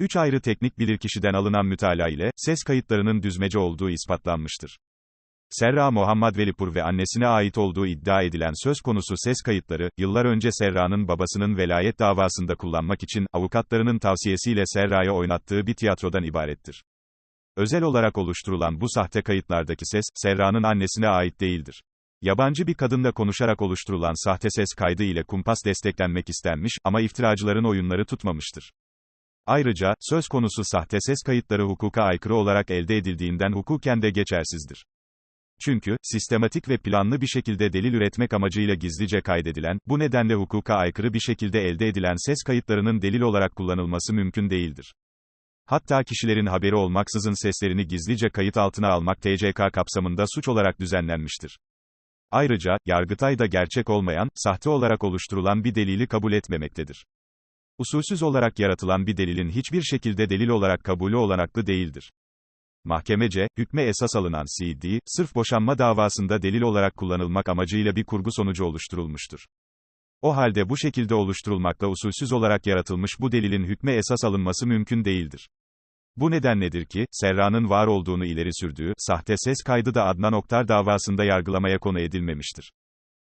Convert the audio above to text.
Üç ayrı teknik bilirkişiden alınan mütalaa ile, ses kayıtlarının düzmece olduğu ispatlanmıştır. Serra Muhammed Velipur ve annesine ait olduğu iddia edilen söz konusu ses kayıtları, yıllar önce Serra'nın babasının velayet davasında kullanmak için, avukatlarının tavsiyesiyle Serra'ya oynattığı bir tiyatrodan ibarettir. Özel olarak oluşturulan bu sahte kayıtlardaki ses, Serra'nın annesine ait değildir. Yabancı bir kadınla konuşarak oluşturulan sahte ses kaydı ile kumpas desteklenmek istenmiş ama iftiracıların oyunları tutmamıştır. Ayrıca, söz konusu sahte ses kayıtları hukuka aykırı olarak elde edildiğinden hukuken de geçersizdir. Çünkü, sistematik ve planlı bir şekilde delil üretmek amacıyla gizlice kaydedilen, bu nedenle hukuka aykırı bir şekilde elde edilen ses kayıtlarının delil olarak kullanılması mümkün değildir. Hatta kişilerin haberi olmaksızın seslerini gizlice kayıt altına almak TCK kapsamında suç olarak düzenlenmiştir. Ayrıca, Yargıtay da gerçek olmayan, sahte olarak oluşturulan bir delili kabul etmemektedir. Usulsüz olarak yaratılan bir delilin hiçbir şekilde delil olarak kabulü olanaklı değildir. Mahkemece, hükme esas alınan CD, sırf boşanma davasında delil olarak kullanılmak amacıyla bir kurgu sonucu oluşturulmuştur. O halde bu şekilde oluşturulmakla usulsüz olarak yaratılmış bu delilin hükme esas alınması mümkün değildir. Bu nedenledir ki, Serra'nın var olduğunu ileri sürdüğü, sahte ses kaydı da Adnan Oktar davasında yargılamaya konu edilmemiştir.